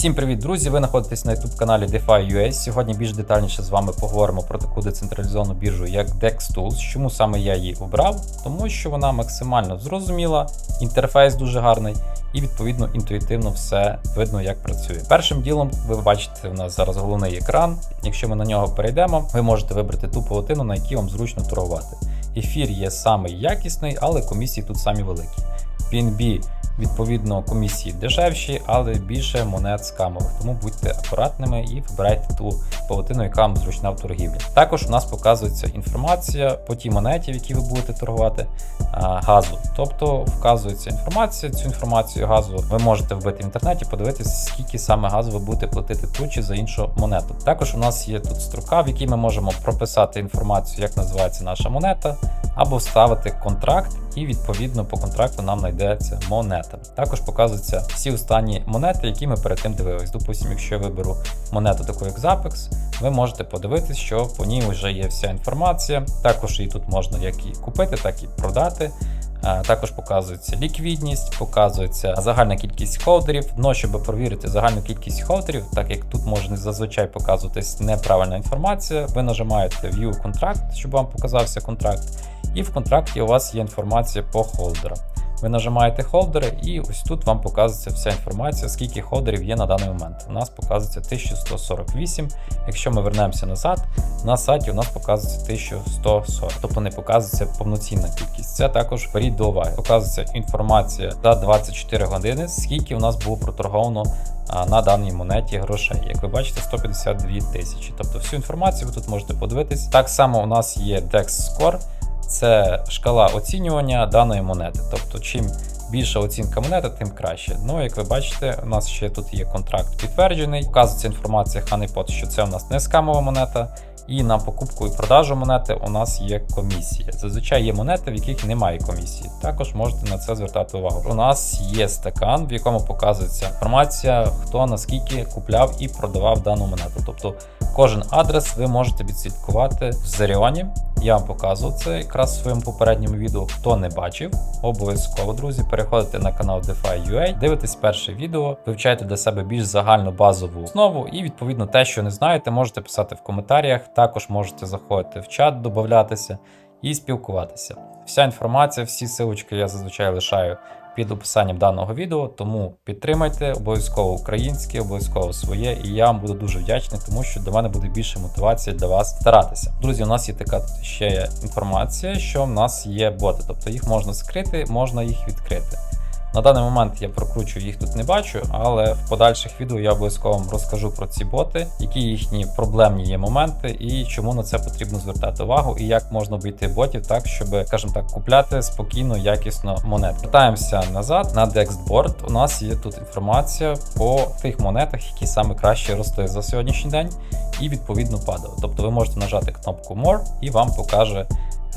Всім привіт, друзі! Ви знаходитесь на youtube каналі DeFi.ua. Сьогодні більш детальніше з вами поговоримо про таку децентралізовану біржу, як DEX Tools. Чому саме я її обрав? Тому що вона максимально зрозуміла, інтерфейс дуже гарний і відповідно інтуїтивно все видно, як працює. Першим ділом ви бачите, у нас зараз головний екран. Якщо ми на нього перейдемо, ви можете вибрати ту павутину, на якій вам зручно торгувати. Ефір є самий якісний, але комісії тут самі великі. PNB Відповідно, комісії дешевші, але більше монет скамових. Тому будьте акуратними і вибирайте ту павутину, яка вам зручна в торгівлі. Також у нас показується інформація по тій монеті, в якій ви будете торгувати газу. Тобто вказується інформація. Цю інформацію газу ви можете вбити в інтернеті, подивитися, скільки саме газу ви будете платити ту чи за іншу монету. Також у нас є тут строка, в якій ми можемо прописати інформацію, як називається наша монета, або вставити контракт, і відповідно по контракту нам знайдеться монета. Також показуються всі останні монети, які ми перед тим дивились. Допустимо, якщо я виберу монету таку як Zapex, ви можете подивитись, що по ній вже є вся інформація. Також її тут можна як і купити, так і продати. Також показується ліквідність, показується загальна кількість холдерів. Но щоб провірити загальну кількість холдерів, так як тут може зазвичай показуватись неправильна інформація, ви нажимаєте View Contract, щоб вам показався контракт, і в контракті у вас є інформація по холдерам. Ви нажимаєте холдери, і ось тут вам показується вся інформація, скільки холдерів є на даний момент. У нас показується 1148. Якщо ми вернемося назад, на сайті у нас показується 1140, тобто не показується повноцінна кількість. Це також беріть до уваги. Показується інформація за 24 години, скільки у нас було проторговано на даній монеті грошей. Як ви бачите, 152 тисячі. Тобто всю інформацію ви тут можете подивитись. Так само у нас є DEX Score це шкала оцінювання даної монети. Тобто, чим більша оцінка монети, тим краще. Ну, як ви бачите, у нас ще тут є контракт підтверджений. Вказується інформація Honeypot, що це у нас не скамова монета. І на покупку і продажу монети у нас є комісія. Зазвичай є монети, в яких немає комісії. Також можете на це звертати увагу. У нас є стакан, в якому показується інформація, хто наскільки купляв і продавав дану монету. Тобто кожен адрес ви можете відслідкувати в Заріоні. Я вам показував це якраз в своєму попередньому відео. Хто не бачив, обов'язково, друзі, переходите на канал DeFi.ua, дивитесь перше відео, вивчайте для себе більш загальну базову основу, і відповідно те, що не знаєте, можете писати в коментарях. Також можете заходити в чат, додатися і спілкуватися. Вся інформація, всі силочки я зазвичай лишаю під описанням даного відео, тому підтримайте обов'язково українське, обов'язково своє, і я вам буду дуже вдячний, тому що до мене буде більше мотивації для вас старатися. Друзі, у нас є така ще інформація, що в нас є боти, тобто їх можна скрити, можна їх відкрити. На даний момент я прокручую їх тут не бачу, але в подальших відео я обов'язково вам розкажу про ці боти, які їхні проблемні є моменти і чому на це потрібно звертати увагу, і як можна обійти ботів так, щоб, скажімо так, купляти спокійно, якісно монет. Вертаємося назад на Dexboard. У нас є тут інформація по тих монетах, які саме краще росли за сьогоднішній день, і відповідно падали. Тобто ви можете нажати кнопку More і вам покаже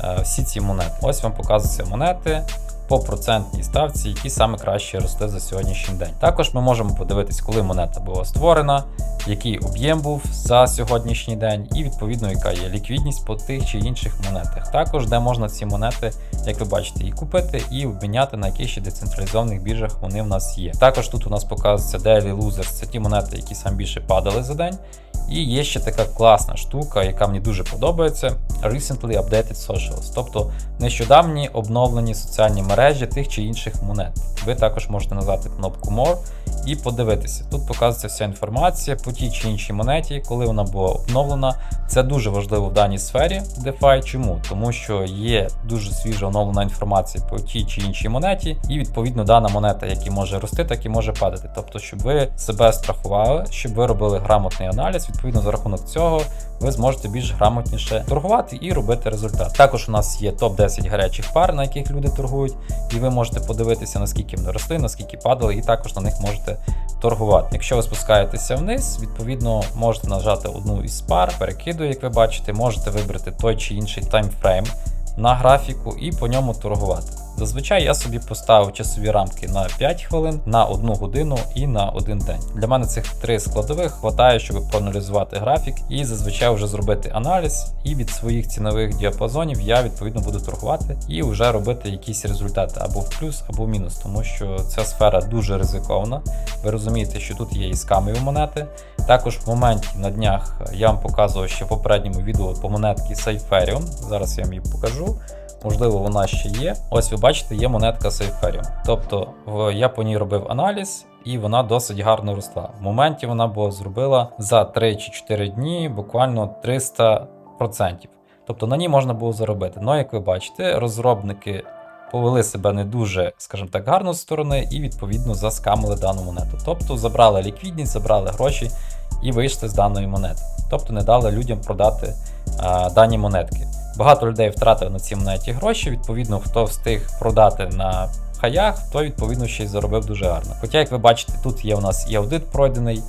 е, всі ці монети. Ось вам показуються монети по процентній ставці, які саме краще росте за сьогоднішній день. Також ми можемо подивитись, коли монета була створена, який об'єм був за сьогоднішній день, і відповідно, яка є ліквідність по тих чи інших монетах. Також де можна ці монети, як ви бачите, і купити, і обміняти на яких ще децентралізованих біржах вони в нас є. Також тут у нас показується Daily Losers, це ті монети, які сам більше падали за день. І є ще така класна штука, яка мені дуже подобається: Recently Updated Socials, тобто нещодавні обновлені соціальні мережі тих чи інших монет. Ви також можете назвати кнопку More і подивитися. Тут показується вся інформація по тій чи іншій монеті, коли вона була обновлена. Це дуже важливо в даній сфері DeFi. Чому? Тому що є дуже свіжа оновлена інформація по тій чи іншій монеті, і відповідно дана монета, як і може рости, так і може падати. Тобто, щоб ви себе страхували, щоб ви робили грамотний аналіз, відповідно за рахунок цього ви зможете більш грамотніше торгувати і робити результат. Також у нас є топ-10 гарячих пар, на яких люди торгують, і ви можете подивитися, наскільки вони росли, наскільки падали, і також на них можете торгувати. Якщо ви спускаєтеся вниз, відповідно можете нажати одну із пар, перекидує, як ви бачите, можете вибрати той чи інший таймфрейм на графіку і по ньому торгувати. Зазвичай я собі поставив часові рамки на 5 хвилин, на 1 годину і на 1 день. Для мене цих три складових хватає, щоб проаналізувати графік і зазвичай вже зробити аналіз. І від своїх цінових діапазонів я відповідно буду торгувати і вже робити якісь результати або в плюс, або в мінус, тому що ця сфера дуже ризикована. Ви розумієте, що тут є і скамові монети. Також в моменті на днях я вам показував ще в попередньому відео по монетці Сайферіум. Зараз я вам її покажу. Можливо, вона ще є. Ось ви бачите, є монетка Сайферіум. Тобто в- я по ній робив аналіз, і вона досить гарно росла. В моменті вона була зробила за 3 чи 4 дні буквально 300%. Тобто на ній можна було заробити. Ну, як ви бачите, розробники повели себе не дуже, скажімо так, гарно з сторони і відповідно заскамили дану монету. Тобто забрали ліквідність, забрали гроші і вийшли з даної монети. Тобто не дали людям продати а, дані монетки. Багато людей втратили на цій монеті гроші. Відповідно, хто встиг продати на хаях, той відповідно ще й заробив дуже гарно. Хоча, як ви бачите, тут є у нас і аудит пройдений,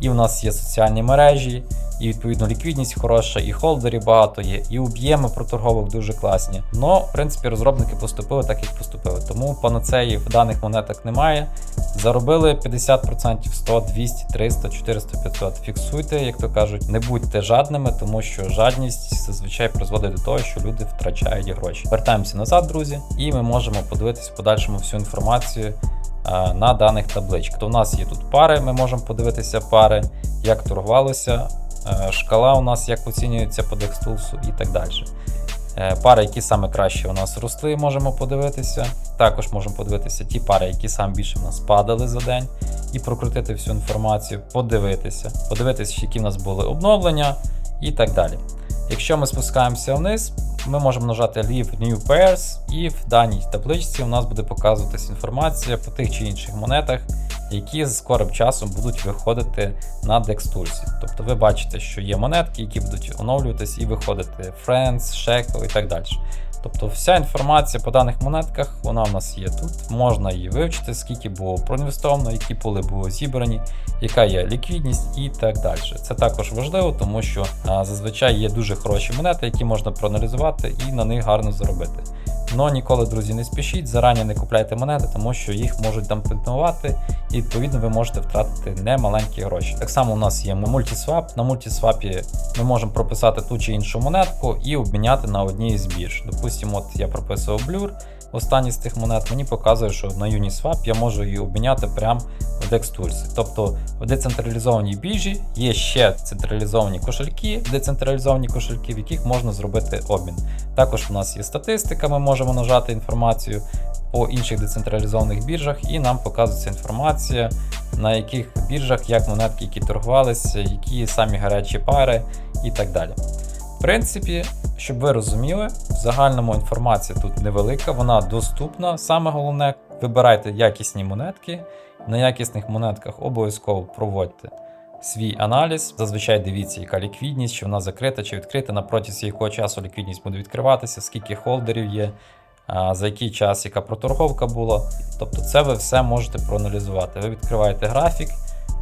і у нас є соціальні мережі, і відповідно ліквідність хороша, і холдерів багато є, і об'єми проторговок дуже класні. Но, в принципі, розробники поступили так, як поступили. Тому панацеї в даних монетах немає. Заробили 50%, 100, 200, 300, 400, 500. Фіксуйте, як то кажуть, не будьте жадними, тому що жадність зазвичай призводить до того, що люди втрачають гроші. Вертаємося назад, друзі, і ми можемо подивитись в подальшому всю інформацію на даних табличках. То в нас є тут пари, ми можемо подивитися пари, як торгувалося, шкала у нас як оцінюється по декстулсу і так далі. Е, Пари, які саме краще у нас росли, можемо подивитися. Також можемо подивитися ті пари, які саме більше в нас падали за день, і прокрутити всю інформацію, подивитися, подивитися, які в нас були обновлення і так далі. Якщо ми спускаємося вниз, ми можемо нажати Leave New Pairs, і в даній табличці у нас буде показуватись інформація по тих чи інших монетах, які з скорим часом будуть виходити на Dextulsi. Тобто ви бачите, що є монетки, які будуть оновлюватись і виходити Friends, Shekel і так далі. Тобто вся інформація по даних монетках, вона в нас є тут. Можна її вивчити, скільки було проінвестовано, які поли були зібрані, яка є ліквідність і так далі. Це також важливо, тому що а, зазвичай є дуже хороші монети, які можна проаналізувати і на них гарно заробити. Но ніколи, друзі, не спішіть, зарані не купляйте монети, тому що їх можуть дампінтувати, і відповідно ви можете втратити немаленькі гроші. Так само у нас є мультісвап. На мультісвапі ми можемо прописати ту чи іншу монетку і обміняти на одній із бірж. Допустимо, от я прописував Blur, останній з тих монет, мені показує, що на Uniswap я можу її обміняти прямо в Dextulsi. Тобто в децентралізованій біржі є ще централізовані кошельки, децентралізовані кошельки, в яких можна зробити обмін. Також у нас є статистика, ми можемо нажати інформацію по інших децентралізованих біржах, і нам показується інформація, на яких біржах, як монетки, які торгувалися, які самі гарячі пари і так далі. В принципі, щоб ви розуміли, в загальному інформація тут невелика, вона доступна. Саме головне, вибирайте якісні монетки. На якісних монетках обов'язково проводьте свій аналіз. Зазвичай дивіться, яка ліквідність, чи вона закрита чи відкрита, на протязі якого часу ліквідність буде відкриватися, скільки холдерів є, за який час яка проторговка була. Тобто це ви все можете проаналізувати. Ви відкриваєте графік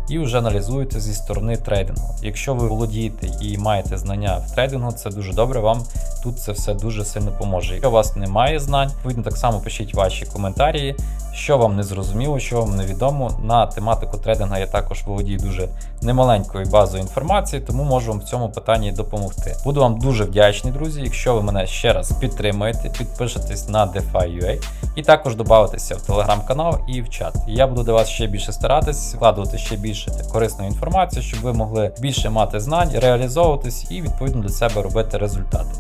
і вже аналізуєте зі сторони трейдингу. Якщо ви володієте і маєте знання в трейдингу, це дуже добре. Вам тут це все дуже сильно поможе. Якщо у вас немає знань, відповідно так само пишіть ваші коментарі, що вам не зрозуміло, що вам невідомо. На тематику трейдинга я також володію дуже немаленькою базою інформації, тому можу вам в цьому питанні допомогти. Буду вам дуже вдячний, друзі, якщо ви мене ще раз підтримаєте, підпишетесь на DeFi.ua і також додавитеся в телеграм-канал і в чат. Я буду для вас ще більше старатись, вкладувати ще більше корисної інформації, щоб ви могли більше мати знань, реалізовуватись і відповідно для себе робити результати.